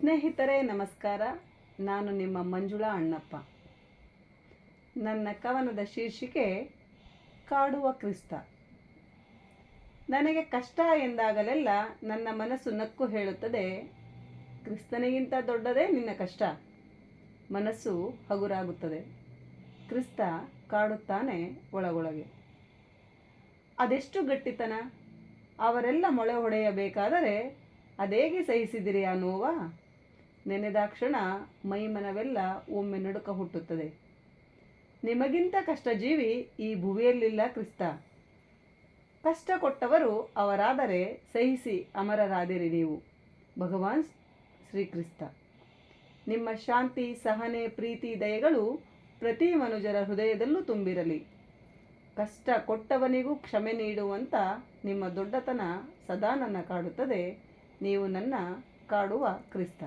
ಸ್ನೇಹಿತರೆ, ನಮಸ್ಕಾರ. ನಾನು ನಿಮ್ಮ ಮಂಜುಳಾ ಅಣ್ಣಪ್ಪ. ನನ್ನ ಕವನದ ಶೀರ್ಷಿಕೆ, ಕಾಡುವ ಕ್ರಿಸ್ತ. ನನಗೆ ಕಷ್ಟ ಎಂದಾಗಲೆಲ್ಲ ನನ್ನ ಮನಸ್ಸು ನಕ್ಕು ಹೇಳುತ್ತದೆ, ಕ್ರಿಸ್ತನಿಗಿಂತ ದೊಡ್ಡದೇ ನಿನ್ನ ಕಷ್ಟ. ಮನಸ್ಸು ಹಗುರಾಗುತ್ತದೆ. ಕ್ರಿಸ್ತ ಕಾಡುತ್ತಾನೆ ಒಳಗೊಳಗೆ. ಅದೆಷ್ಟು ಗಟ್ಟಿತನ! ಅವರೆಲ್ಲ ಮೊಳೆ ಹೊಡೆಯಬೇಕಾದರೆ, ಅದೇಗೆ ಸಹಿಸಿದಿರಿ ಆ ನೋವ? ನೆನೆದಾಕ್ಷಣ ಮೈಮನವೆಲ್ಲ ಒಮ್ಮೆ ನಡುಕ ಹುಟ್ಟುತ್ತದೆ. ನಿಮಗಿಂತ ಕಷ್ಟ ಜೀವಿ ಈ ಭುವಿಯಲ್ಲಿಲ್ಲ ಕ್ರಿಸ್ತ. ಕಷ್ಟ ಕೊಟ್ಟವರು ಅವರಾದರೆ ಸಹಿಸಿ ಅಮರರಾದಿರಿ ನೀವು. ಭಗವಾನ್ ಶ್ರೀಕ್ರಿಸ್ತ. ನಿಮ್ಮ ಶಾಂತಿ, ಸಹನೆ, ಪ್ರೀತಿ, ದಯೆಗಳು ಪ್ರತಿ ಮನುಜರ ಹೃದಯದಲ್ಲೂ ತುಂಬಿರಲಿ. ಕಷ್ಟ ಕೊಟ್ಟವನಿಗೂ ಕ್ಷಮೆ ನೀಡುವಂಥ ನಿಮ್ಮ ದೊಡ್ಡತನ ಸದಾ ನನ್ನ ಕಾಡುತ್ತದೆ. ನೀವು ನನ್ನ ಕಾಡುವ ಕ್ರಿಸ್ತ.